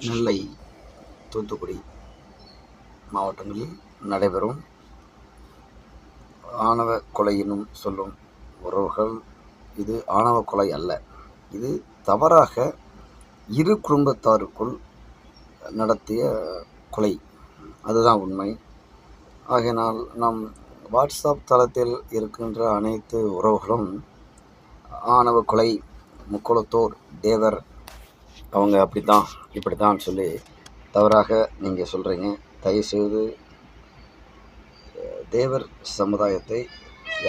நெல்லை தூத்துக்குடி மாவட்டங்களில் நடைபெறும் ஆணவ கொலை சொல்லும் உறவுகள். இது ஆணவ கொலை அல்ல. இது தவறாக இரு குடும்பத்தாருக்குள் நடத்திய கொலை. அதுதான் உண்மை. ஆகையினால் நம் வாட்ஸ்அப் தளத்தில் இருக்கின்ற அனைத்து உறவுகளும் ஆணவ கொலை முக்குளத்தோர் தேவர் அவங்க அப்படி தான் இப்படி தான் சொல்லி தவறாக நீங்கள் சொல்கிறீங்க தயவுசெய்து தேவர் சமுதாயத்தை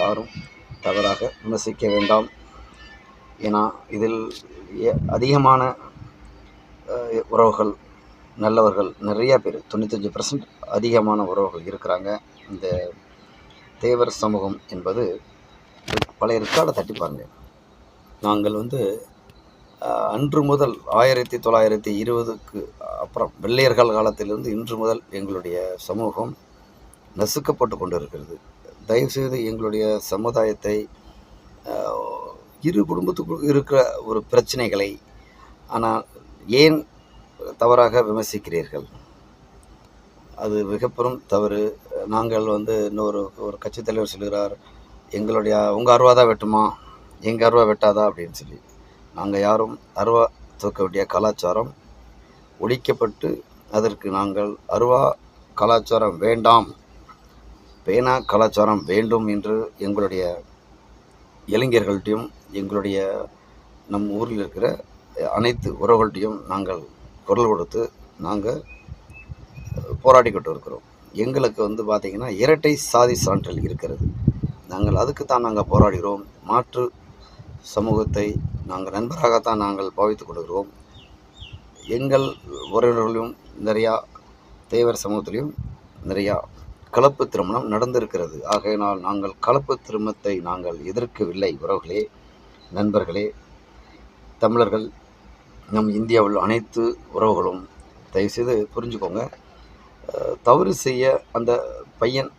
யாரும் தவறாக விமர்சிக்க வேண்டாம். ஏன்னா இதில் அதிகமான உறவுகள் நல்லவர்கள் நிறையா பேர் தொண்ணூத்தஞ்சு பர்சன்ட் அதிகமான உறவுகள் இருக்கிறாங்க. இந்த தேவர் சமூகம் என்பது பழைய ரெக்கார்டை தட்டி பாருங்கள் நாங்கள் வந்து அன்று முதல் ஆயிரத்தி தொள்ளாயிரத்தி இருபதுக்கு அப்புறம் வெள்ளையர்கள் காலத்திலிருந்து இன்று முதல் எங்களுடைய சமூகம் நசுக்கப்பட்டு கொண்டு இருக்கிறது தயவுசெய்து எங்களுடைய சமுதாயத்தை இரு குடும்பத்துக்குள் இருக்கிற ஒரு பிரச்சனைகளை ஆனால் ஏன் தவறாக விமர்சிக்கிறீர்கள்? அது மிகப்பெரும் தவறு. நாங்கள் வந்து இன்னொரு ஒரு கட்சித் தலைவர் சொல்கிறார் எங்களுடைய உங்கள் அருவா தான் வெட்டுமா? எங்கள் அருவா வெட்டாதா? அப்படின்னு சொல்லி. நாங்கள் யாரும் அருவா தூக்க வேண்டிய கலாச்சாரம் ஒழிக்கப்பட்டு அதற்கு நாங்கள் அருவா கலாச்சாரம் வேண்டாம் பேனா கலாச்சாரம் வேண்டும் என்று எங்களுடைய இளைஞர்கள்ட்டையும் எங்களுடைய நம் ஊரில் இருக்கிற அனைத்து உறவுகள்ட்டையும் நாங்கள் குரல் கொடுத்து நாங்கள் போராடிக்கிட்டு இருக்கிறோம். எங்களுக்கு வந்து பார்த்திங்கன்னா இரட்டை சாதி சான்றல் இருக்கிறது. நாங்கள் அதுக்கு தான் நாங்கள் போராடுகிறோம். மாற்று சமூகத்தை நாங்கள் நண்பராகத்தான் நாங்கள் பாவித்துக் கொள்கிறோம். எங்கள் உறவினர்களும் நிறையா தேவர் சமூகத்திலையும் நிறையா கலப்பு திருமணம் நடந்திருக்கிறது. ஆகையினால் நாங்கள் கலப்பு திருமணத்தை நாங்கள் எதிர்க்கவில்லை. உறவுகளே நண்பர்களே தமிழர்கள் நம் இந்தியாவில் அனைத்து உறவுகளும் தயவுசெய்து புரிஞ்சுக்கோங்க. தவறு செய்ய அந்த பையன்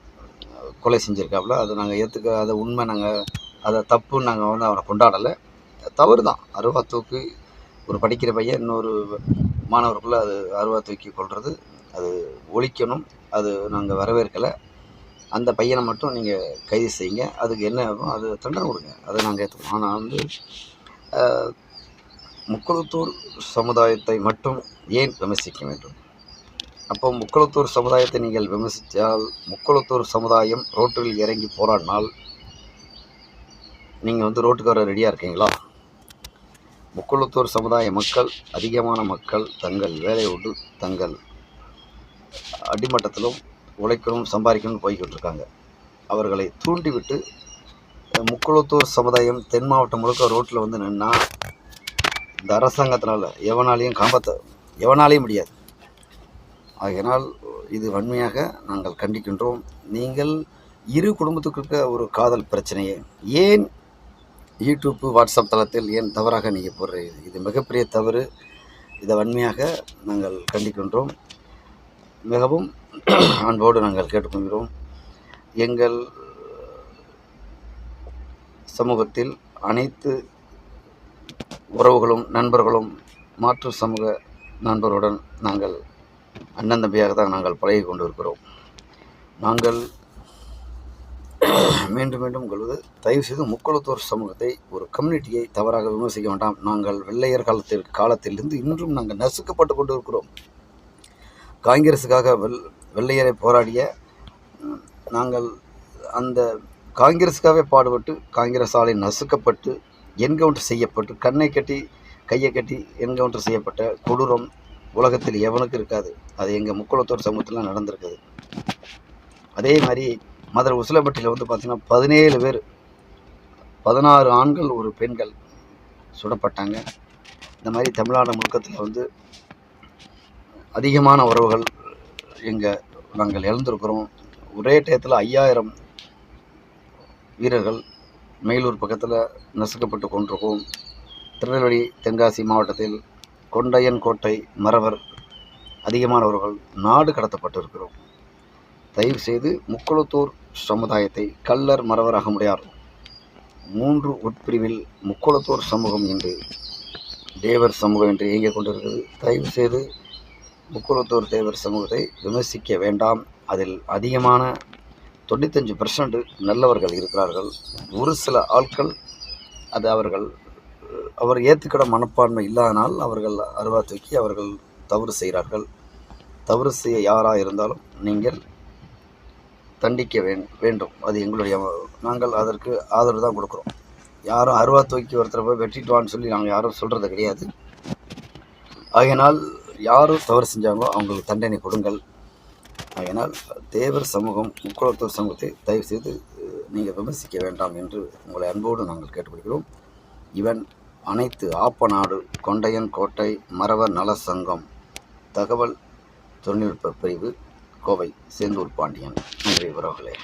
கொலை செஞ்சுருக்காப்புல. அதை நாங்கள் ஏற்றுக்க அதை உண்மை நாங்கள் அதை தப்புன்னு நாங்கள் வந்து அவனை கொண்டாடலை. தவறு தான் அருவா தூக்கு ஒரு படிக்கிற பையன் இன்னொரு மாணவருக்குள்ளே அது அருவா தூக்கி கொள்வது அது ஒழிக்கணும் அது நாங்கள் வரவேற்கலை. அந்த பையனை மட்டும் நீங்கள் கைது செய்யுங்க. அதுக்கு என்ன ஆகும் அது தண்டனை கொடுங்க. அதை நாங்கள் ஏற்றுக்கோம் ஆனால் வந்து முக்குளத்தூர் சமுதாயத்தை மட்டும் ஏன் விமர்சிக்க வேண்டும்? அப்போ முக்குளத்தூர் சமுதாயத்தை நீங்கள் விமர்சித்தால் முக்குளத்தூர் சமுதாயம் ரோட்டில் இறங்கி போராடினால் நீங்கள் வந்து ரோட்டுக்கு வர ரெடியாக இருக்கீங்களா? முக்குளத்தூர் சமுதாய மக்கள் அதிகமான மக்கள் தங்கள் வேலையோடு தங்கள் அடிமட்டத்திலும் உழைக்கணும் சம்பாதிக்கணும்னு போய்கிட்டு இருக்காங்க. அவர்களை தூண்டிவிட்டு முக்குளத்தூர் சமுதாயம் தென் மாவட்டம் முழுக்க ரோட்டில் வந்து நின்னா இந்த அரசாங்கத்தினால் எவனாலையும் காம்பத்தை எவனாலையும் முடியாது. ஆகையினால் இது வன்மையாக நாங்கள் கண்டிக்கின்றோம். நீங்கள் இரு குடும்பத்துக்கு இருக்க ஒரு காதல் பிரச்சனையை. ஏன் யூடியூப் வாட்ஸ்அப் தளத்தில் ஏன் தவறாக நீங்கள் போடுறீங்க? இது மிகப்பெரிய தவறு. இதை வன்மையாக நாங்கள் கண்டிக்கின்றோம். மிகவும் அன்போடு நாங்கள் கேட்டுக்கொள்கிறோம். எங்கள் சமூகத்தில் அனைத்து உறவுகளும் நண்பர்களும் மாற்று சமூக நண்பருடன் நாங்கள் அண்ணன் தம்பியாக தான் நாங்கள் பழகி கொண்டு இருக்கிறோம் நாங்கள் மீண்டும் மீண்டும் கொள்வது தயவுசெய்து முக்குளத்தூர் சமூகத்தை ஒரு கம்யூனிட்டியை தவறாக விமர்சிக்க வேண்டாம். நாங்கள் வெள்ளையர் காலத்தில் காலத்திலிருந்து இன்றும் நாங்கள் நசுக்கப்பட்டு கொண்டு இருக்கிறோம் காங்கிரஸுக்காக வெள் வெள்ளையரை போராடிய நாங்கள் அந்த காங்கிரஸுக்காகவே பாடுபட்டு காங்கிரஸாலே நசுக்கப்பட்டு என்கவுண்டர் செய்யப்பட்டு கண்ணை கட்டி கையை கட்டி என்கவுண்டர் செய்யப்பட்ட கொடூரம் உலகத்தில் எவனுக்கு இருக்காது. அது எங்கள் முக்குளத்தூர் சமூகத்தில் நடந்திருக்குது. அதே மாதிரி மதுரை உசிலப்பட்டியில் வந்து பார்த்திங்கன்னா பதினேழு பேர் பதினாறு ஆண்கள் ஒரு பெண்கள் சுடப்பட்டாங்க. இந்த மாதிரி தமிழ்நாடு முழுக்கத்தில் வந்து அதிகமான உறவுகள் இங்கே நாங்கள் இழந்திருக்கிறோம். ஒரே டயத்தில் ஐயாயிரம் வீரர்கள் மேலூர் பக்கத்தில் நசுக்கப்பட்டு கொண்டிருக்கோம். திருநெல்வேலி தென்காசி மாவட்டத்தில் கொண்டையன் கோட்டை மறவர் அதிகமானவர்கள் நாடு கடத்தப்பட்டு இருக்கிறோம் தயவு செய்து முக்குளத்தூர் சமுதாயத்தை கள்ளர் மறவராக முடியார். மூன்று உட்பிரிவில் முக்குளத்தூர் சமூகம் என்று தேவர் சமூகம் என்று இயங்கிக் கொண்டிருக்கிறது. தயவு செய்து முக்குளத்தூர் தேவர் சமூகத்தை விமர்சிக்க வேண்டாம். அதில் அதிகமான தொண்ணூத்தஞ்சு பர்சன்ட் நல்லவர்கள் இருக்கிறார்கள். ஒரு சில ஆட்கள் அது அவர்கள் அவர் ஏற்றுக்கிட மனப்பான்மை இல்லாதனால் அவர்கள் அருவா தூக்கி அவர்கள் தவறு செய்கிறார்கள். தவறு செய்ய யாராக இருந்தாலும் நீங்கள் தண்டிக்க வேண்டும். அது எங்களுடைய நாங்கள் அதற்கு ஆதரவு தான் கொடுக்குறோம். யாரும் அருவா தூக்கி ஒருத்தரை போய் வெட்டிட்டு சொல்லி நாங்கள் யாரும் சொல்கிறது கிடையாது. ஆகையினால் யாரும் தவறு செஞ்சாங்களோ அவங்களுக்கு தண்டனை கொடுங்கள். ஆகையினால் தேவர் சமூகம் முக்குளத்தூர் சமூகத்தை தயவு செய்து நீங்கள் விமர்சிக்க வேண்டாம் என்று உங்களை அன்போடு நாங்கள் கேட்டுக்கொள்கிறோம். இவன் அனைத்து ஆப்பநாடு கொண்டையன் கோட்டை மரவர் நல சங்கம் தகவல் தொழில்நுட்ப பிரிவு கோவை சேந்தூர் பாண்டியன் நன்றி உறவுகளே.